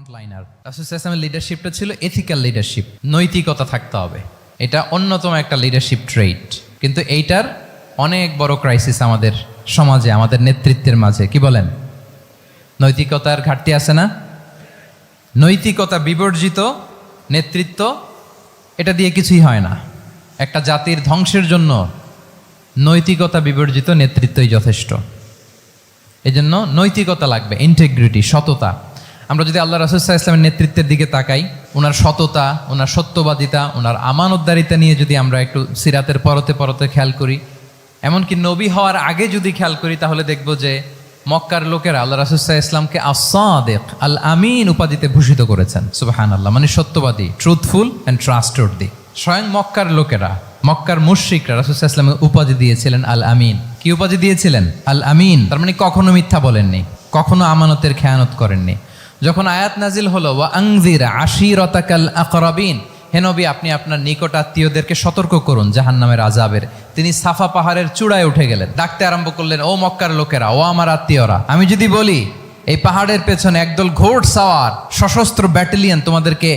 Frontliner রাসুলের লিডারশিপটা ছিল ethical leadership নৈতিকতা থাকতে হবে। এটা অন্যতম একটা লিডারশিপ ট্রেট কিন্তু এইটার অনেক বড় ক্রাইসিস আমাদের সমাজে, আমাদের নেতৃত্বের মাঝে। কি বলেন? নৈতিকতার ঘাটতি আছে না? নৈতিকতা বিবর্জিত, নেতৃত্ব, এটা দিয়ে কিছুই হয় না। একটা জাতির ধ্বংসের জন্য নৈতিকতা বিবর্জিত, নেতৃত্বই যথেষ্ট। এই জন্য নৈতিকতা লাগবে ইন্টেগ্রিটি সততা। আমরা যদি আল্লাহ রাসুল্লাহ ইসলামের নেতৃত্বের দিকে তাকাই ওনার সততা ওনার সত্যবাদিতা ওনার আমানতদারিতা নিয়ে যদি আমরা একটু সিরাতের পরতে পরতে খেয়াল করি, এমনকি নবী হওয়ার আগে যদি খেয়াল করি, তাহলে দেখব যে মক্কার লোকেরা আল্লাহ রাসুল্লাহ ইসলামকে আসাদেক আল আমিন উপাধিতে ভূষিত করেছেন সুবাহান আল্লাহ মানে সত্যবাদী ট্রুথফুল অ্যান্ড ট্রাস্টওয়ার্দি স্বয়ং মক্কার লোকেরা, মক্কার মুশ্রিকরা রাসুল্লাহ ইসলামের উপাধি দিয়েছিলেন আল আমিন কি উপাধি দিয়েছিলেন? আল আমিন তার মানে কখনো মিথ্যা বলেননি, কখনো আমানতের খেয়ানত করেননি। যখন আয়াত নাজিল হলো, ওয়া আংজির আশিরতাকাল আকরাবিন হে নবী, আপনি আপনার নিকট আত্মীয়দেরকে সতর্ক করুন জাহান্নামের আজাবের তিনি সাফা পাহাড়ের চূড়ায় উঠে গেলেন, ডাকতে আরম্ভ করলেন, ও মক্কার লোকেরা, ও আমার আত্মীয়রা, আমি যদি বলি, এই পাহাড়ের পেছনে একদল ঘোড় সাওয়ার সশস্ত্র ব্যাটালিয়ন তোমাদেরকে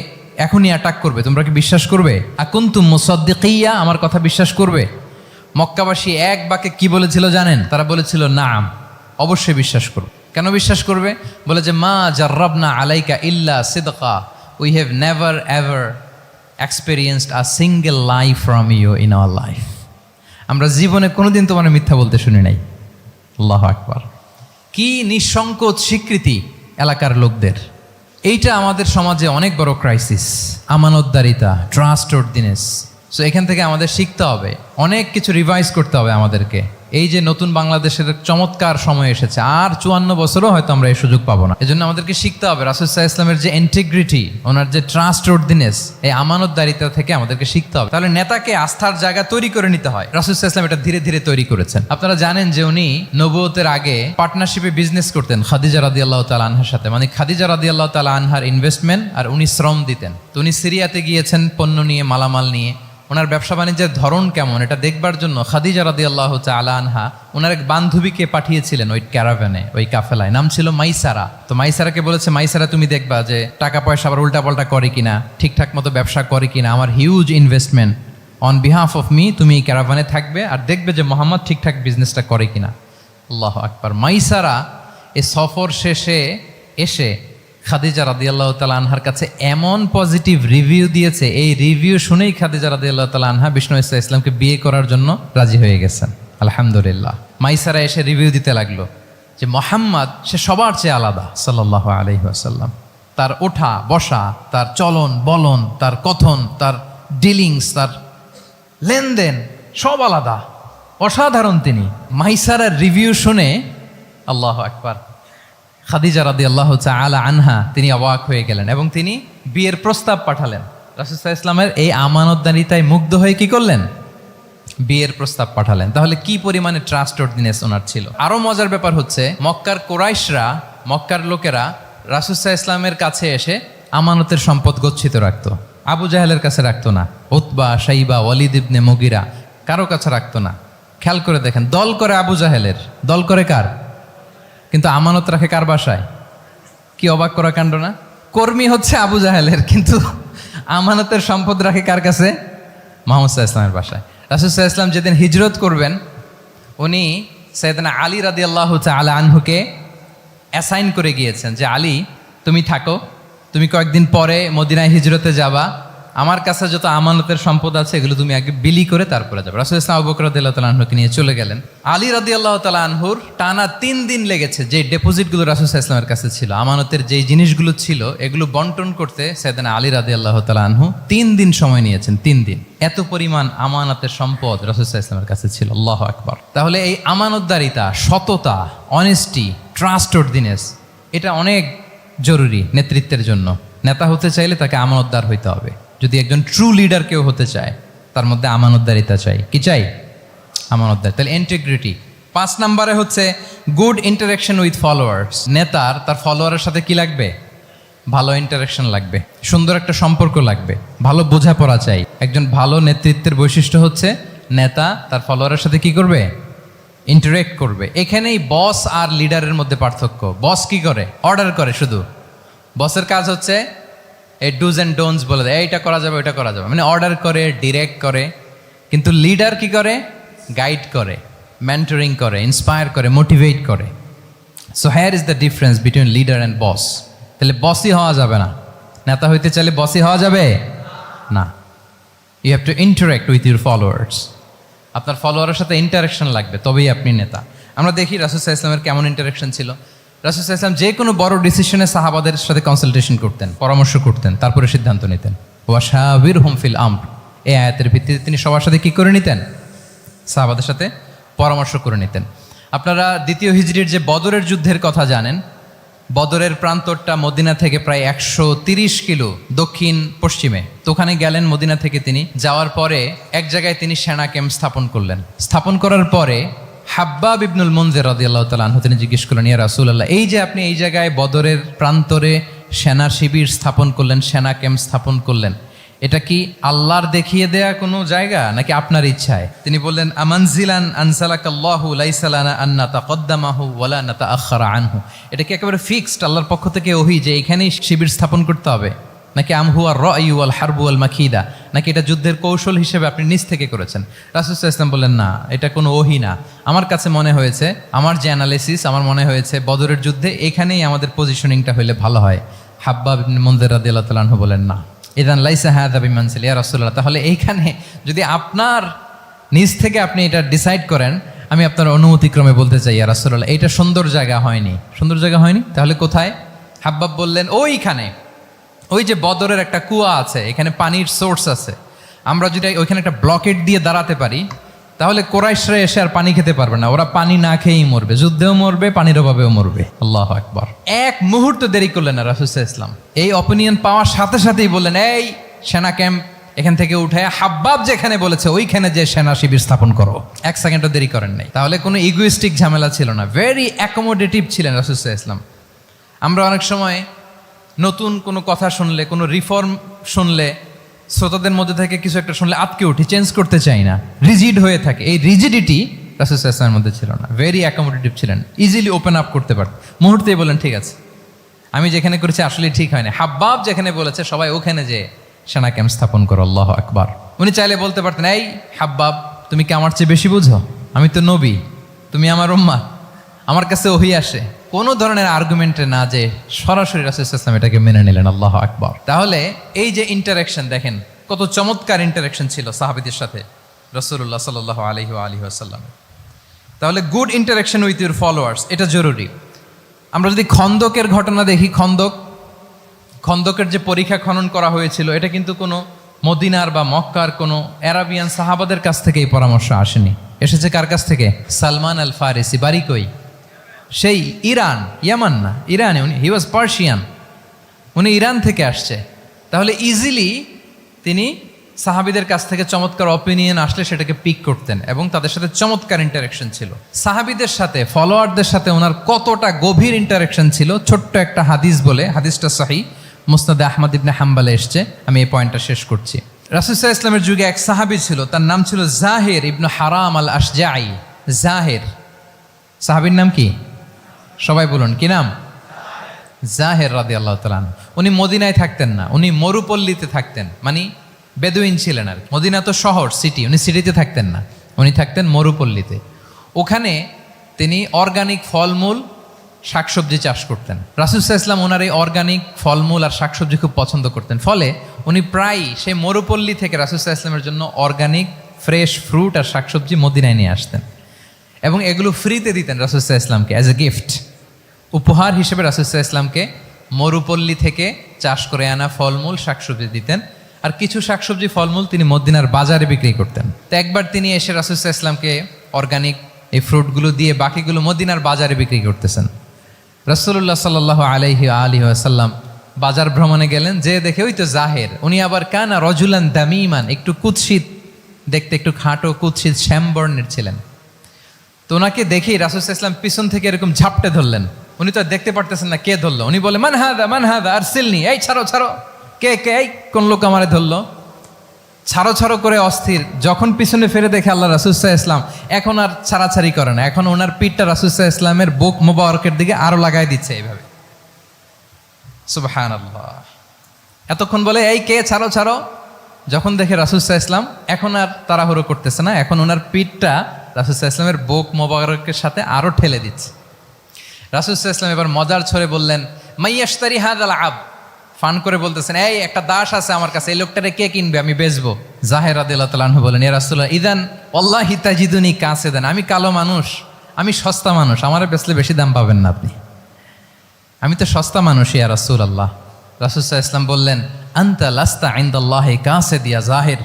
এখনই অ্যাটাক করবে, তোমরা কি বিশ্বাস করবে? আকুন্তুম মুসাদ্দিকিয়া, আমার কথা বিশ্বাস করবে? মক্কাবাসী এক বাকে কি বলেছিল জানেন? তারা বলেছিল, নাম, অবশ্যই বিশ্বাস করবে কেন বিশ্বাস করবে? বলে যে, মা জার্রাবনা আলাইকা ইল্লা সিদকা। We have never ever experienced a single life from you in our life আমরা জীবনে কোনোদিন তোমার মিথ্যা বলতে শুনি নাই। আল্লাহ আকবার। কি নিঃসংকোচ স্বীকৃতি এলাকার লোকদের। এইটা আমাদের সমাজে অনেক বড় ক্রাইসিস আমানতদারিতা ট্রাস্ট সো এখান থেকে আমাদের শিখতে হবে। অনেক কিছু রিভাইজ করতে হবে আমাদেরকে। এই যে নতুন বাংলাদেশের চমৎকার সময় এসেছে, আর চুয়ান্ন বছরও হয়তো আমরা এই সুযোগ পাবো না। এজন্য আমাদেরকে শিখতে হবে রাসুসাহ ইসলামের যে ইন্টিগ্রিটি ওনার যে ট্রাস্ট দিনেস এই আমানতদারিতা থেকে আমাদেরকে শিখতে হবে। তাহলে নেতাকে আস্থার জায়গা তৈরি করে নিতে হয়। রাসুসাহ ইসলাম এটা ধীরে ধীরে তৈরি করেছেন। আপনারা জানেন যে উনি নবুয়তের আগে পার্টনারশিপে বিজনেস করতেন খাদিজা রাদি আল্লাহ তালা আনহার সাথে। মানে খাদিজা রাদি আল্লাহ তালা আনহার ইনভেস্টমেন্ট আর উনি শ্রম দিতেন। তো উনি সিরিয়াতে গিয়েছেন পণ্য নিয়ে, মালামাল নিয়ে। ওনার ব্যবসা বাণিজ্যের ধরন কেমন, এটা দেখবার জন্য খাদিজা রাদি আল্লাহ আলা আনহা ওনার এক বান্ধবীকে পাঠিয়েছিলেন ওই ক্যারাভ্যানে, ওই কাফেলায়। নাম ছিল মাইসারা। তো মাইসারাকে বলেছে, মাইসারা, তুমি দেখবা যে টাকা পয়সা আবার উল্টাপাল্টা করে কিনা, ঠিকঠাক মতো ব্যবসা করে কিনা, আমার huge investment on behalf of me তুমি এই ক্যারাভানে থাকবে আর দেখবে যে মোহাম্মদ ঠিকঠাক বিজনেসটা করে কিনা। আল্লাহ আকবার। মাইসারা এ সফর শেষে এসে খাদিজা রাদিয়াল্লাহ তালা আনহার কাছে এমন পজিটিভ রিভিউ দিয়েছে, এই রিভিউ শুনেই খাদিজা রাদিয়াল্লাহ তালা আনহা বিষ্ণু ইসলাম ইসলামকে বিয়ে করার জন্য রাজি হয়ে গেছেন। আলহামদুলিল্লাহ। মাইসারা এসে রিভিউ দিতে লাগল যে মোহাম্মদ, সে সবার চেয়ে আলাদা সাল্লাহ আলহিহাসাল্লাম তার ওঠা, বসা, তার চলন, বলন, তার কথন, তার ডিলিংস, তার লেনদেন সব আলাদা। অসাধারণ তিনি। মাইসারার রিভিউ শুনে আল্লাহ আকবার। খাদিজা রাদি আল্লাহ আলা আনহা, তিনি অবাক হয়ে গেলেন এবং তিনি বিয়ের প্রস্তাব পাঠালেন। রাসুসাহ ইসলামের এই আমানতদারিতায় মুগ্ধ হয়ে কি করলেন? বিয়ের প্রস্তাব পাঠালেন। তাহলে কি পরিমাণে ট্রাস্ট অর্ডিনেস ওনার ছিল? আরও মজার ব্যাপার হচ্ছে, মক্কার কোরাইশরা, মক্কার লোকেরা রাসুসাহ ইসলামের কাছে এসে আমানতের সম্পদ গচ্ছিত রাখতো। আবু জাহেলের কাছে রাখতো না, উতবা সাইবা ওয়ালিদ ইবনে মগিরা, কারও কাছে রাখতো না। খেয়াল করে দেখেন, দল করে আবু জাহেলের। দল করে কার? কিন্তু আমানত রাখে কার বাসায়? কি অবাক করা কাণ্ড না? কর্মী হচ্ছে আবু জাহেলের, কিন্তু আমানতের সম্পদ রাখে কার কাছে? মোহাম্মদ সাহা ইসলামের বাসায়। রাসুসাহ ইসলাম যেদিন হিজরত করবেন, উনি সৈয়দনা আলী রাদি আল্লাহ আলা আনহুকে অ্যাসাইন করে গিয়েছেন যে, আলী, তুমি থাকো। তুমি কয়েকদিন পরে মদিনায় হিজরতে যাবা। আমার কাছে যত আমানতের সম্পদ আছে, এগুলো তুমি আগে বিলি করে তারপরে যাবে। রাসুল ইসলাম আবু বকর রাদিয়াল্লাহু আনহুকে নিয়ে চলে গেলেন। আলী রাদিয়াল্লাহু তাআলা আনহুর টানা তিন দিন লেগেছে যে ডেপোজিটগুলো রাসুল ইসলামের কাছে ছিল। আমানতের যে জিনিসগুলো ছিল, এগুলো বন্টন করতে সেদিন আলী রাদিয়াল্লাহু তাআলা আনহু তিন দিন সময় নিয়েছেন, তিন দিন। এত পরিমাণ আমানতের সম্পদ রাসুল ইসলামের কাছে ছিল। আল্লাহ আকবর। তাহলে এই আমানতদারিতা, সততা অনেস্টি ট্রাস্ট দিনেস এটা অনেক জরুরি নেতৃত্বের জন্য। নেতা হতে চাইলে তাকে আমানতদার হইতে হবে। যদি একজন ট্রু লিডার কেউ হতে চায়, তার মধ্যে আমানতদারিতা চাই। কি চাই? আমানতদার তাহলে ইন্টিগ্রিটি পাঁচ নম্বরে হচ্ছে গুড ইন্টারাকশন উইথ ফলোয়ার্স নেতার, তার ফলোয়ারের সাথে কি লাগবে? ভালো ইন্টারাকশন লাগবে। সুন্দর একটা সম্পর্ক লাগবে। ভালো বোঝাপড়া চাই। একজন ভালো নেতৃত্বের বৈশিষ্ট্য হচ্ছে নেতা, তার ফলোয়ারের সাথে কি করবে? ইন্টারেক্ট করবে। এখানেই বস আর লিডারের মধ্যে পার্থক্য। বস কি করে? অর্ডার করে শুধু। বসের কাজ হচ্ছে এই ডুজ অ্যান্ড ডোনস বলে দেয়। এইটা করা যাবে, ওইটা করা যাবে। মানে অর্ডার করে ডিরেক্ট করে। কিন্তু লিডার কি করে? গাইড করে মেন্টরিং করে ইন্সপায়ার করে মোটিভেট করে। So here is the difference between leader and boss তাহলে বসই হওয়া যাবে না। নেতা হইতে চাইলে বসই হওয়া যাবে? না। You have to interact with your followers আপনার ফলোয়ারের সাথে ইন্টারাকশন লাগবে, তবেই আপনি নেতা। আমরা দেখি রাসুসাহ ইসলামের কেমন ইন্টারাকশন ছিল। রাসুসাহ ইসলাম যে কোনো বড় ডিসিশনে সাহাবাদের সাথে কনসালটেশন করতেন, পরামর্শ করতেন, তারপরে সিদ্ধান্ত নিতেন। ওয়াশাবির হুম ফিল আম এই আয়াতের ভিত্তিতে তিনি সবার সাথে কী করে নিতেন? সাহাবাদের সাথে পরামর্শ করে নিতেন। আপনারা দ্বিতীয় হিজড়ির যে বদরের যুদ্ধের কথা জানেন, বদরের প্রান্তরটা মদিনা থেকে প্রায় একশো তিরিশ কিলো দক্ষিণ পশ্চিমে। তো ওখানে গেলেন মদিনা থেকে তিনি, যাওয়ার পরে এক জায়গায় তিনি সেনা ক্যাম্প স্থাপন করলেন। স্থাপন করার পরে হাব্বাব ইবনুল মঞ্জের রাদি আল্লাহ তালাহ তিনি জিজ্ঞেস করলেন, ইয়া রাসুল্লাহ এই যে আপনি এই জায়গায় বদরের প্রান্তরে সেনা শিবির স্থাপন করলেন, সেনা ক্যাম্প স্থাপন করলেন, এটা কি আল্লাহর দেখিয়ে দেয়া কোনো জায়গা নাকি আপনার ইচ্ছায়? তিনি বললেন, আমানজিলান আনসালাকাল্লাহু লাইসালানা আন্না তাকদ্দামাহু ওয়ালা না তাআখারা আনহু। এটা কি একেবারে ফিক্সড আল্লাহর পক্ষ থেকে ওহি যে এখানেই শিবির স্থাপন করতে হবে? নাকি আমহু আর রয়ু আল হারবু আল মাখিদা নাকি এটা যুদ্ধের কৌশল হিসেবে আপনি নিজ থেকে করেছেন? রাসুল ইসলাম বললেন, না, এটা কোনো ওহি না। আমার কাছে মনে হয়েছে, আমার যে অ্যানালিসিস আমার মনে হয়েছে বদরের যুদ্ধে এখানেই আমাদের পজিশনিংটা হইলে ভালো হয়। হাব্বাব মন্দির রাদি আল্লাহ তালাহু বলেন, না, ইদান লাইসা হায়াদা বিমানসিল, ইয়া রাসুল্লাহ তাহলে এইখানে যদি আপনার নিজ থেকে আপনি এটা ডিসাইড করেন, আমি আপনার অনুমতিক্রমে বলতে চাই, ইয়া রাসুল্লাহ এইটা সুন্দর জায়গা হয়নি। সুন্দর জায়গা হয়নি? তাহলে কোথায়? হাব্বাব বললেন, ওইখানে। ওই যে বদরের একটা কুয়া আছে, এখানে পানির সোর্স আছে। আমরা যদি ওইখানে একটা ব্লকেট দিয়ে দাঁড়াতে পারি, তাহলে কোরাইশরা এসে আর পানি খেতে পারবে না। ওরা পানি না খেয়েই মরবে, যুদ্ধেও মরবে, পানির অভাবেও মরবে। আল্লাহ একবার এক মুহূর্ত দেরি করলেন না রাসুসা ইসলাম এই অপিনিয়ন পাওয়ার সাথে সাথেই বললেন, এই সেনা ক্যাম্প এখান থেকে উঠে হাব্বাব যেখানে বলেছে, ওইখানে যে সেনা শিবির স্থাপন করো। এক সেকেন্ডও দেরি করেন নাই। তাহলে কোনো ইগোইস্টিক ঝামেলা ছিল না। ভেরি অ্যাকোমোডেটিভ ছিলেন রাসুসা ইসলাম আমরা অনেক সময় নতুন কোনো কথা শুনলে, কোনো রিফর্ম শুনলে, শ্রোতাদের মধ্যে থেকে কিছু একটা শুনলে আটকে উঠি চেঞ্জ করতে চাই না। রিজিড হয়ে থাকে। এই রিজিডিটি রাসুসাইসলামের মধ্যে ছিল না। ভেরি অ্যাকোমোডেটিভ ছিলেন। ইজিলি ওপেন আপ করতে পারত মুহূর্তেই বলেন ঠিক আছে। আমি যেখানে করেছি আসলে ঠিক হয়নি। হাব্বাব যেখানে বলেছে, সবাই ওখানে যে সেনা ক্যাম্প স্থাপন করো, আল্লাহ আকবার। উনি চাইলে বলতে পারতেন, এই হাব্বাব, তুমি কি আমার চেয়ে বেশি বুঝো? আমি তো নবী। তুমি আমার উম্মা আমার কাছে ওহি আসে। কোনো ধরনের আর্গুমেন্টে না যে সরাসরি রাসুলাম এটাকে মেনে নিলেন, আল্লাহ আকবর। তাহলে এই যে ইন্টারাকশন দেখেন, কত চমৎকার ইন্টারাকশন ছিল সাহাবিদের সাথে রসুল্লাহ সাল আলহি আলহি আসাল্লাম তাহলে good interaction with your followers এটা জরুরি। আমরা যদি খন্দকের ঘটনা দেখি, খন্দক, খন্দকের যে পরীক্ষা খনন করা হয়েছিল, এটা কিন্তু কোনো মদিনার বা মক্কার, কোনো অ্যারাবিয়ান সাহাবাদের কাছ থেকে এই পরামর্শ আসেনি। এসেছে কার কাছ থেকে? সালমান আল ফারিসি বাড়ি কই? সেই ইরান, ইয়ামান না, ইরানে উনি হি ওয়াজ পার্সিয়ান উনি ইরান থেকে আসছে। তাহলে ইজিলি তিনি সাহাবিদের কাছ থেকে চমৎকার অপিনিয়ন আসলে সেটাকে পিক করতেন এবং তাদের সাথে চমৎকার ইন্টারাকশন ছিল। সাহাবিদের সাথে ফলোয়ারদের সাথে ওনার কতটা গভীর ইন্টারাকশন ছিল, ছোট্ট একটা হাদিস বলে, হাদিসটা সাহি মুস্তাদে আহমদ ইবনে হাম্বালে এসছে, আমি এই পয়েন্টটা শেষ করছি। রাসুসাহ ইসলামের যুগে এক সাহাবি ছিল, তার নাম ছিল জাহের ইবনু হারাম আল আশজাই জাহের। সাহাবির নাম কি? সবাই বলুন, কি নাম? জাহের রাদি আল্লাহ তালান উনি মদিনায় থাকতেন না, উনি মরুপল্লীতে থাকতেন মানে বেদুইন ছিলেন আর মদিনা তো শহর সিটি উনি সিটিতে থাকতেন না, উনি থাকতেন মরুপল্লীতে। ওখানে তিনি অর্গানিক ফলমূল, শাকসবজি চাষ করতেন। রাসুসাহ ইসলাম ওনার এই অর্গানিক ফলমূল আর শাকসবজি খুব পছন্দ করতেন। ফলে উনি প্রায়ই সেই মরুপল্লী থেকে রাসুসাহ ইসলামের জন্য অর্গানিক ফ্রেশ ফ্রুট আর শাকসবজি মদিনায় নিয়ে আসতেন। এবং এগুলো ফ্রিতে দিতেন রাসুসাহ ইসলামকে অ্যাজ এ গিফট উপহার হিসেবে রাসুসাহ ইসলামকে মরুপল্লী থেকে চাষ করে আনা ফলমূল, শাকসবজি দিতেন। আর কিছু শাকসবজি, ফলমূল তিনি মদিনার বাজারে বিক্রি করতেন। তো একবার তিনি এসে রাসুসাহ ইসলামকে অর্গানিক এই ফ্রুটগুলো দিয়ে বাকিগুলো মদিনার বাজারে বিক্রি করতেছেন। রসুল্লাহ সাল্লাহ আলহি আলী আসাল্লাম বাজার ভ্রমণে গেলেন, যে দেখে ওই তো জাহের। উনি আবার কানা রজুলান দামিমান, একটু কুৎসিত, দেখতে একটু খাটো, কুৎসিত, শ্যামবর্ণের ছিলেন। তো ওনাকে দেখেই রাসুল ইসলাম পিছন থেকে এরকম ঝাপটে ধরলেন। উনি তো দেখতে পারতেছেন না কে ধরলো? উনি বলে, মান হাদা মান হাদা আর সিলনি এই, ছাড়ো ছাড়ো। কে কে, এই, কোন লোক আমারে ধরলো? ছাড়ো ছাড়ো করে অস্থির। যখন পিছনে ফিরে দেখে আল্লাহ রাসুসাহ ইসলাম এখন আর ছাড়াছাড়ি করে না। এখন ওনার পিঠটা রাসুসাহ ইসলামের বুক মোবারকের দিকে আরও লাগাই দিচ্ছে এইভাবে। আল্লাহ এতক্ষণ বলে, এই, কে, ছাড়ো ছাড়ো? যখন দেখে রাসুসাহ ইসলাম এখন আর তাড়াহুড়ো করতেছে না। এখন ওনার পিঠটা রাসুসাহ ইসলামের বুক মোবারকের সাথে আরও ঠেলে দিচ্ছে। ইসলাম এবার মজার ছড়ে বললেন মাইয়াস্তারি হাদ আল আব। ফান করে বলতেছেন, এই একটা দাস আছে আমার কাছে, এই লোকটারে কে কিনবে? আমি বেচবো। জাহের আদিল্লাহ বলেন এ রাসুল্লাহ ইদান আল্লাহ হিতাজিদুনি কাছে দেন আমি কালো মানুষ, আমি সস্তা মানুষ, আমারে বেচলে বেশি দাম পাবেন না আপনি। আমি তো সস্তা মানুষ, ইয়া রাসুল আল্লাহ রাসুসাহ ইসলাম বললেন, আন্তা লাস্তা আইন্দাল্লাহ কাছে দিয়া জাহের।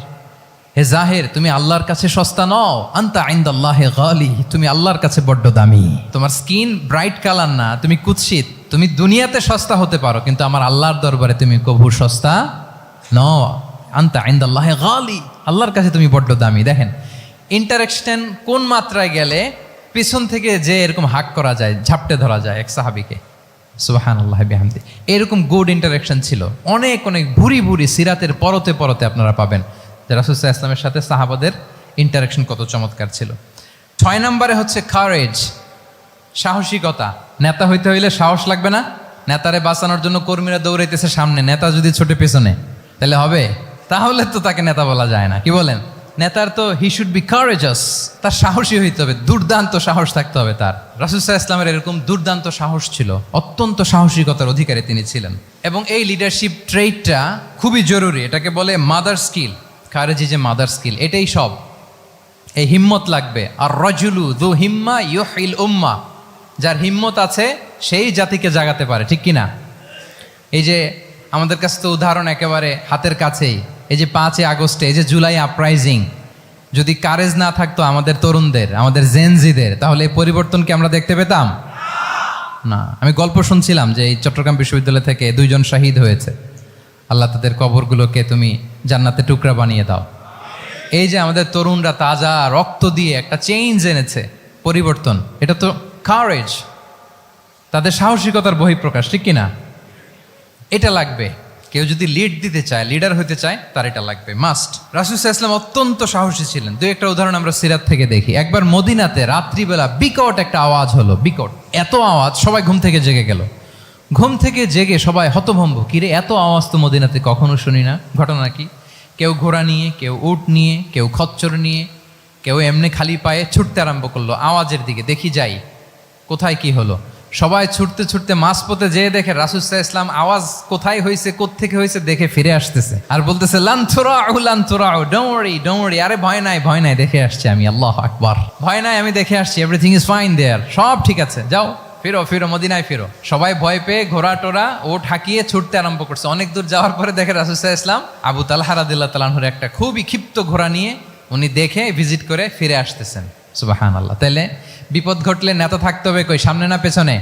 হে জাহের, তুমি আল্লাহর কাছে সস্তা নও। আন্তা আইন্দাল্লাহ গালি, তুমি আল্লাহর কাছে বড্ড দামি। তোমার স্কিন ব্রাইট কালার না, তুমি কুৎসিত। তুমি দুনিয়াতে সস্তা হতে পারো, কিন্তু আমার আল্লাহর দরবারে তুমি কভু সস্তা ন আন্তা আইন্দাল্লাহ গালি, আল্লাহর কাছে তুমি বড্ড দামি। দেখেন ইন্টারেকশন কোন মাত্রায় গেলে পিছন থেকে যে এরকম হাক করা যায়, ঝাপটে ধরা যায় এক সাহাবিকে। সুবাহান আল্লাহ বিহামদি। এরকম গুড ইন্টারাকশন ছিল। অনেক অনেক ভুরি ভুরি সিরাতের পরতে পরতে আপনারা পাবেন। যে রাসুসাহ ইসলামের সাথে সাহাবাদের ইন্টারাকশন কত চমৎকার ছিল। ছয় নম্বরে হচ্ছে কারেজ সাহসিকতা। নেতা হইতে হইলে সাহস লাগবে না। নেতারে বাঁচানোর জন্য কর্মীরা দৌড়াইতেছে সামনে। নেতা যদি ছোটে পেছনে, তাহলে হবে? তাহলে তো তাকে নেতা বলা যায় না। কি বলেন? নেতার তো হি শুড বি কারেজাস তার সাহসী হইতে হবে। দুর্দান্ত সাহস থাকতে হবে তার। রাসুসাহ ইসলামের এরকম দুর্দান্ত সাহস ছিল। অত্যন্ত সাহসিকতার অধিকারী তিনি ছিলেন। এবং এই লিডারশিপ ট্রেডটা খুবই জরুরি। এটাকে বলে মাদার স্কিল কারেজি যে মাদার স্কিল, এটাই সব। এই হিম্মত লাগবে। আর রজুলু দু হিম্মা ইউহিল উম্মা। যার হিম্মত আছে, সেই জাতিকে জাগাতে পারে, ঠিক কি না এই যে আমাদের কাছে তো উদাহরণ একেবারে হাতের কাছেই। এই যে পাঁচই আগস্টে, এই যে জুলাই আপরাইজিং যদি কারেজ না থাকতো আমাদের তরুণদের, আমাদের জেনজিদের তাহলে এই পরিবর্তন কি আমরা দেখতে পেতাম? না। আমি গল্প শুনছিলাম যে এই চট্টগ্রাম বিশ্ববিদ্যালয় থেকে দুইজন শহীদ হয়েছে। আল্লাহ তাদের কবরগুলোকে তুমি জান্নাতে টুকরা বানিয়ে দাও। এই যে আমাদের তরুণরা তাজা রক্ত দিয়ে একটা চেঞ্জ এনেছে, পরিবর্তন, এটা তো কারেজ তাদের সাহসিকতার বহিঃপ্রকাশ, ঠিক কিনা? এটা লাগবে। কেউ যদি লিড দিতে চায় লিডার হতে চায়, তার এটা লাগবে মাস্ট রাসুসাহ ইসলাম অত্যন্ত সাহসী ছিলেন। দুই একটা উদাহরণ আমরা সিরাত থেকে দেখি। একবার মদিনাতে রাত্রিবেলা বিকট একটা আওয়াজ হলো, বিকট। এত আওয়াজ, সবাই ঘুম থেকে জেগে গেল। ঘুম থেকে জেগে সবাই হতভম্ব। কিরে, এত আওয়াজ তো মদিনাতে কখনো শুনি না। ঘটনা কি? কেউ ঘোড়া নিয়ে, কেউ উট নিয়ে, কেউ খচ্চর নিয়ে, কেউ এমনি খালি পায়ে ছুটতে আরম্ভ করল। আওয়াজের দিকে দেখি যাই। কোথায় কি হলো? সবাই ছুটতে ছুটতে মাঝপথে যেয়ে দেখে রাসুসাহ ইসলাম আওয়াজ কোথায় হয়েছে থেকে হয়েছে দেখে ফিরে আসতেছে। আর বলতেছে আরে ভয় নাই ভয় নাই, দেখে আসছি আমি, আল্লাহ আকবার। ভয় নাই, আমি দেখে আসছি এভরিথিং ইজ ফাইন দেয়ার সব ঠিক আছে, যাও। ফিরো ফিরো, মদিনায় ফিরো। সবাই ভয় পেয়ে ঘোড়া টোরা ও ঠাকিয়ে ছুটতে আরম্ভ করছে। অনেক দূর যাওয়ার পরে দেখে রাসুসাহ ইসলাম আবু তালহারাদিল্লা তালাহুর একটা খুবই ক্ষিপ্ত ঘোড়া নিয়ে উনি দেখে, ভিজিট করে ফিরে আসতেছেন। সুবাহান আল্লাহ তাহলে বিপদ ঘটলে নেতা থাকতে হবে কই? সামনে না পেছনে?